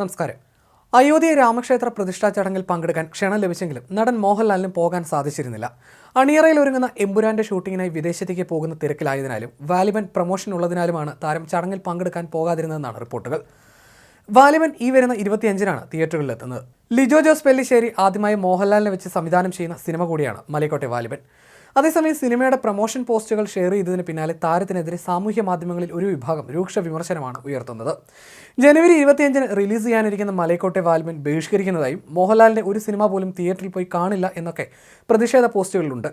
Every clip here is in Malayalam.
നമസ്കാരം. അയോധ്യ രാമക്ഷേത്ര പ്രതിഷ്ഠാ ചടങ്ങിൽ പങ്കെടുക്കാൻ ക്ഷണം ലഭിച്ചെങ്കിലും നടൻ മോഹൻലാലിനും പോകാൻ സാധിച്ചിരുന്നില്ല. അണിയറയിൽ ഒരുങ്ങുന്ന എമ്പുരാന്റെ ഷൂട്ടിങ്ങിനായി വിദേശത്തേക്ക് പോകുന്ന തിരക്കിലായതിനാലും വാലിബൻ പ്രൊമോഷൻ ഉള്ളതിനാലുമാണ് താരം ചടങ്ങിൽ പങ്കെടുക്കാൻ പോകാതിരുന്നതെന്നാണ് റിപ്പോർട്ടുകൾ. വാലിബൻ ഈ വരുന്ന ഇരുപത്തിയഞ്ചിനാണ് തിയേറ്ററുകളിൽ എത്തുന്നത്. ലിജോ ജോസ് പെല്ലിശ്ശേരി ആദ്യമായി മോഹൻലാലിനെ വെച്ച് സംവിധാനം ചെയ്യുന്ന സിനിമ കൂടിയാണ് മലയക്കോട്ടെ വാലിബൻ. അതേസമയം സിനിമയുടെ പ്രൊമോഷൻ പോസ്റ്റുകൾ ഷെയർ ചെയ്തതിന് പിന്നാലെ താരത്തിനെതിരെ സാമൂഹ്യ മാധ്യമങ്ങളിൽ ഒരു വിഭാഗം രൂക്ഷ വിമർശനമാണ് ഉയർത്തുന്നത്. ജനുവരി ഇരുപത്തിയഞ്ചിന് റിലീസ് ചെയ്യാനിരിക്കുന്ന മലയക്കോട്ടെ വാൽമൻ ബഹിഷ്കരിക്കുന്നതായും മോഹൻലാലിന്റെ ഒരു സിനിമ പോലും തിയേറ്ററിൽ പോയി കാണില്ല എന്നൊക്കെ പ്രതിഷേധ പോസ്റ്റുകളിലുണ്ട്.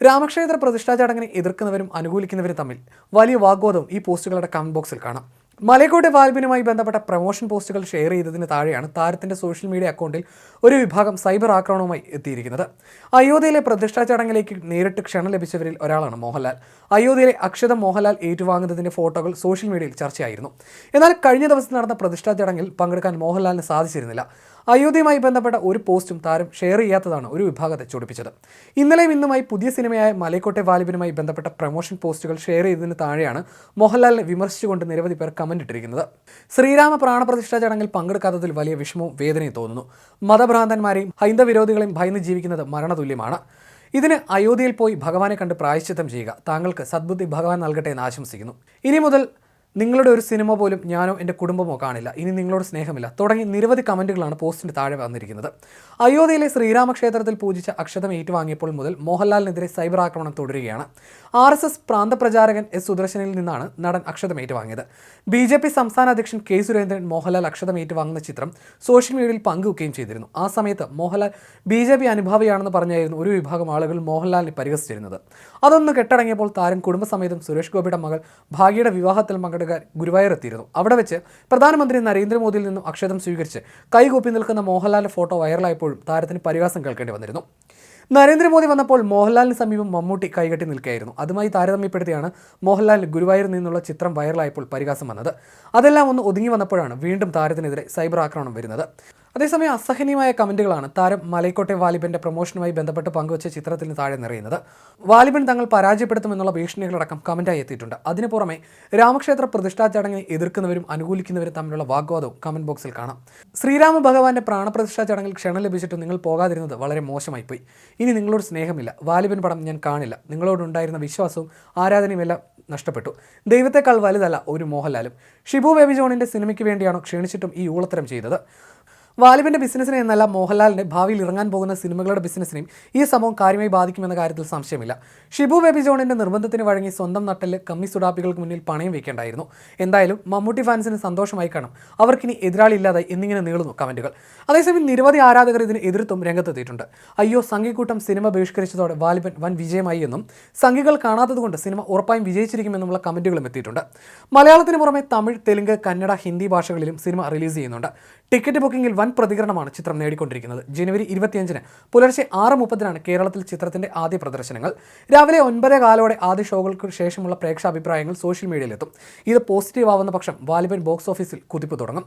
രാമക്ഷേത്ര പ്രതിഷ്ഠാ ചടങ്ങിനെ എതിർക്കുന്നവരും അനുകൂലിക്കുന്നവരും തമ്മിൽ വലിയ വാഗ്വാദവും ഈ പോസ്റ്റുകളുടെ കമന്റ് ബോക്സിൽ കാണാം. മലയക്കോട്ടെ വാൽബിനുമായി ബന്ധപ്പെട്ട പ്രൊമോഷൻ പോസ്റ്റുകൾ ഷെയർ ചെയ്തതിന് താഴെയാണ് താരത്തിന്റെ സോഷ്യൽ മീഡിയ അക്കൗണ്ടിൽ ഒരു വിഭാഗം സൈബർ ആക്രമണവുമായി എത്തിയിരിക്കുന്നത്. അയോധ്യയിലെ പ്രതിഷ്ഠാ ചടങ്ങിലേക്ക് നേരിട്ട് ക്ഷണം ലഭിച്ചവരിൽ ഒരാളാണ് മോഹൻലാൽ. അയോധ്യയിലെ അക്ഷതം മോഹൻലാൽ ഏറ്റുവാങ്ങുന്നതിന്റെ ഫോട്ടോകൾ സോഷ്യൽ മീഡിയയിൽ ചർച്ചയായിരുന്നു. എന്നാൽ കഴിഞ്ഞ ദിവസം നടന്ന പ്രതിഷ്ഠാ ചടങ്ങിൽ പങ്കെടുക്കാൻ മോഹൻലാലിന് സാധിച്ചിരുന്നില്ല. അയോധ്യയുമായി ബന്ധപ്പെട്ട ഒരു പോസ്റ്റും താരം ഷെയർ ചെയ്യാത്തതാണ് ഒരു വിഭാഗത്തെ ചൊടിപ്പിച്ചത്. ഇന്നലെയും ഇന്നുമായി പുതിയ സിനിമയായ മലയക്കോട്ടെ വാലിബിനുമായി ബന്ധപ്പെട്ട പ്രൊമോഷൻ പോസ്റ്റുകൾ ഷെയർ ചെയ്തതിന് താഴെയാണ് മോഹൻലാലിനെ വിമർശിച്ചുകൊണ്ട് നിരവധി പേർ കമന്റ് ഇട്ടിരിക്കുന്നത്. ശ്രീരാമ പ്രാണപ്രതിഷ്ഠാ ചടങ്ങിൽ പങ്കെടുക്കാത്തതിൽ വലിയ വിഷമവും വേദനയും തോന്നുന്നു. മതഭ്രാന്തന്മാരെയും ഹൈന്ദവ വിരോധികളെയും ഭയന്ന് ജീവിക്കുന്നത് മരണതുല്യമാണ്. ഇതിന് അയോധ്യയിൽ പോയി ഭഗവാനെ കണ്ട് പ്രായശ്ചിത്തം ചെയ്യുക. താങ്കൾക്ക് സദ്ബുദ്ധി ഭഗവാൻ നൽകട്ടെ എന്ന് ആശംസിക്കുന്നു. ഇനി മുതൽ നിങ്ങളുടെ ഒരു സിനിമ പോലും ഞാനോ എന്റെ കുടുംബമോ കാണില്ല. ഇനി നിങ്ങളോട് സ്നേഹമില്ല. തുടങ്ങി നിരവധി കമന്റുകളാണ് പോസ്റ്റിന്റെ താഴെ വന്നിരിക്കുന്നത്. അയോധ്യയിലെ ശ്രീരാമക്ഷേത്രത്തിൽ പൂജിച്ച അക്ഷതം ഏറ്റുവാങ്ങിയപ്പോൾ മുതൽ മോഹൻലാലിനെതിരെ സൈബർ ആക്രമണം തുടരുകയാണ്. ആർ എസ് എസ് പ്രാന്തപ്രചാരകൻ എസ് സുദർശനിൽ നിന്നാണ് നടൻ അക്ഷതം ഏറ്റുവാങ്ങിയത്. ബി ജെ പി സംസ്ഥാന അധ്യക്ഷൻ കെ സുരേന്ദ്രൻ മോഹൻലാൽ അക്ഷതം ഏറ്റുവാങ്ങുന്ന ചിത്രം സോഷ്യൽ മീഡിയയിൽ പങ്കുവെക്കുകയും ചെയ്തിരുന്നു. ആ സമയത്ത് മോഹൻലാൽ ബി ജെ പി അനുഭാവിയാണെന്ന് പറഞ്ഞായിരുന്നു ഒരു വിഭാഗം ആളുകൾ മോഹൻലാലിനെ പരിഹസിച്ചിരുന്നത്. അതൊന്ന് കെട്ടടങ്ങിയപ്പോൾ താരം കുടുംബസമേതം സുരേഷ് ഗോപിയുടെ മകൾ ഭാഗ്യയുടെ വിവാഹത്തിൽ പങ്കെടുക്കാൻ ഗുരുവായൂർ എത്തിയിരുന്നു അവിടെ വെച്ച് പ്രധാനമന്ത്രി നരേന്ദ്രമോദിയിൽ നിന്നും അക്ഷതം സ്വീകരിച്ച് കൈകൂപ്പി നിൽക്കുന്ന മോഹൻലാലിന്റെ ഫോട്ടോ വൈറലായപ്പോഴും താരത്തിന് പരിഹാസം കേൾക്കേണ്ടി വന്നിരുന്നു. നരേന്ദ്രമോദി വന്നപ്പോൾ മോഹൻലാലിന് സമീപം മമ്മൂട്ടി കൈകെട്ടി നിൽക്കുകയായിരുന്നു. അതുമായി താരതമ്യപ്പെടുത്തിയാണ് മോഹൻലാലിന് ഗുരുവായൂരിൽ നിന്നുള്ള ചിത്രം വൈറലായപ്പോൾ പരിഹാസം വന്നത്. അതെല്ലാം ഒന്ന് ഒതുങ്ങി വന്നപ്പോഴാണ് വീണ്ടും താരത്തിനെതിരെ സൈബർ ആക്രമണം വരുന്നത്. അതേസമയം അസഹനീയമായ കമന്റുകളാണ് താരം മലൈക്കോട്ടെ വാലിബന്റെ പ്രൊമോഷനുമായി ബന്ധപ്പെട്ട് പങ്കുവച്ച ചിത്രത്തിന് താഴെ നിറയുന്നത്. വാലിബൻ തങ്ങൾ പരാജയപ്പെടുത്തുമെന്നുള്ള ഭീഷണികളടക്കം കമന്റായി എത്തിയിട്ടുണ്ട്. അതിനു പുറമെ രാമക്ഷേത്ര പ്രതിഷ്ഠാ ചടങ്ങിനെ എതിർക്കുന്നവരും അനുകൂലിക്കുന്നവരും തമ്മിലുള്ള വാഗ്വാദവും കമന്റ് ബോക്സിൽ കാണാം. ശ്രീരാമ ഭഗവാന്റെ പ്രാണപ്രതിഷ്ഠാ ചടങ്ങിൽ ക്ഷണം ലഭിച്ചിട്ട് നിങ്ങൾ പോകാതിരുന്നത് വളരെ മോശമായി പോയി ഇനി നിങ്ങളോട് സ്നേഹമില്ല. വാലിബൻ പടം ഞാൻ കാണില്ല. നിങ്ങളോടുണ്ടായിരുന്ന വിശ്വാസവും ആരാധനയും എല്ലാം നഷ്ടപ്പെട്ടു. ദൈവത്തെക്കാൾ വലുതല്ല ഒരു മോഹൻലാലും. ഷിബു ബേബി ജോണിന്റെ സിനിമയ്ക്ക് വേണ്ടിയാണോ ക്ഷണിച്ചിട്ടും ഈ ഊളത്തരം ചെയ്തത്? വാലിബിന്റെ ബിസിനസ്സിനെ എന്നല്ല മോഹൻലാലിന്റെ ഭാവിയിൽ ഇറങ്ങാൻ പോകുന്ന സിനിമകളുടെ ബിസിനസ്സിനെയും ഈ സംഭവം കാര്യമായി ബാധിക്കുമെന്ന കാര്യത്തിൽ സംശയമില്ല. ഷിബു ബേബി ജോണിന്റെ നിർബന്ധത്തിന് വഴങ്ങി സ്വന്തം നട്ടൽ കമ്മി സുഡാപ്പികൾക്ക് മുന്നിൽ പണയം വെക്കേണ്ടായിരുന്നു. എന്തായാലും മമ്മൂട്ടി ഫാൻസിന് സന്തോഷമായി കാണും. അവർക്കിനി എതിരാളി ഇല്ലാതെ എന്നിങ്ങനെ നീളുന്നു കമന്റുകൾ. അതേസമയം നിരവധി ആരാധകർ ഇതിന് എതിർത്തും രംഗത്തെത്തിയിട്ടുണ്ട്. അയ്യോ സംഘിക്കൂട്ടം സിനിമ ബഹിഷ്കരിച്ചതോടെ വാലിബൻ വൻ വിജയമായി എന്നും സംഘികൾ കാണാത്തതുകൊണ്ട് സിനിമ ഉറപ്പായും വിജയിച്ചിരിക്കുമെന്നുള്ള കമന്റുകളും എത്തിയിട്ടുണ്ട്. മലയാളത്തിന് പുറമെ തമിഴ് തെലുങ്ക് കന്നഡ ഹിന്ദി ഭാഷകളിലും സിനിമ റിലീസ് ചെയ്യുന്നുണ്ട്. ടിക്കറ്റ് ബുക്കിംഗിൽ പ്രതികരണമാണ് ചിത്രം നേടിക്കൊണ്ടിരിക്കുന്നത്. ജനുവരി ഇരുപത്തിയഞ്ചിന് പുലർച്ചെ ആറ് മുപ്പതിനാണ് കേരളത്തിൽ ചിത്രത്തിന്റെ ആദ്യ പ്രദർശനങ്ങൾ. രാവിലെ ഒൻപത് കാലോടെ ആദ്യ ഷോകൾക്ക് ശേഷമുള്ള പ്രേക്ഷാഭിപ്രായങ്ങൾ സോഷ്യൽ മീഡിയയിലെത്തും. ഇത് പോസിറ്റീവ് ആവുന്ന പക്ഷം വാലിബൻ ബോക്സ് ഓഫീസിൽ കുതിപ്പ് തുടങ്ങും.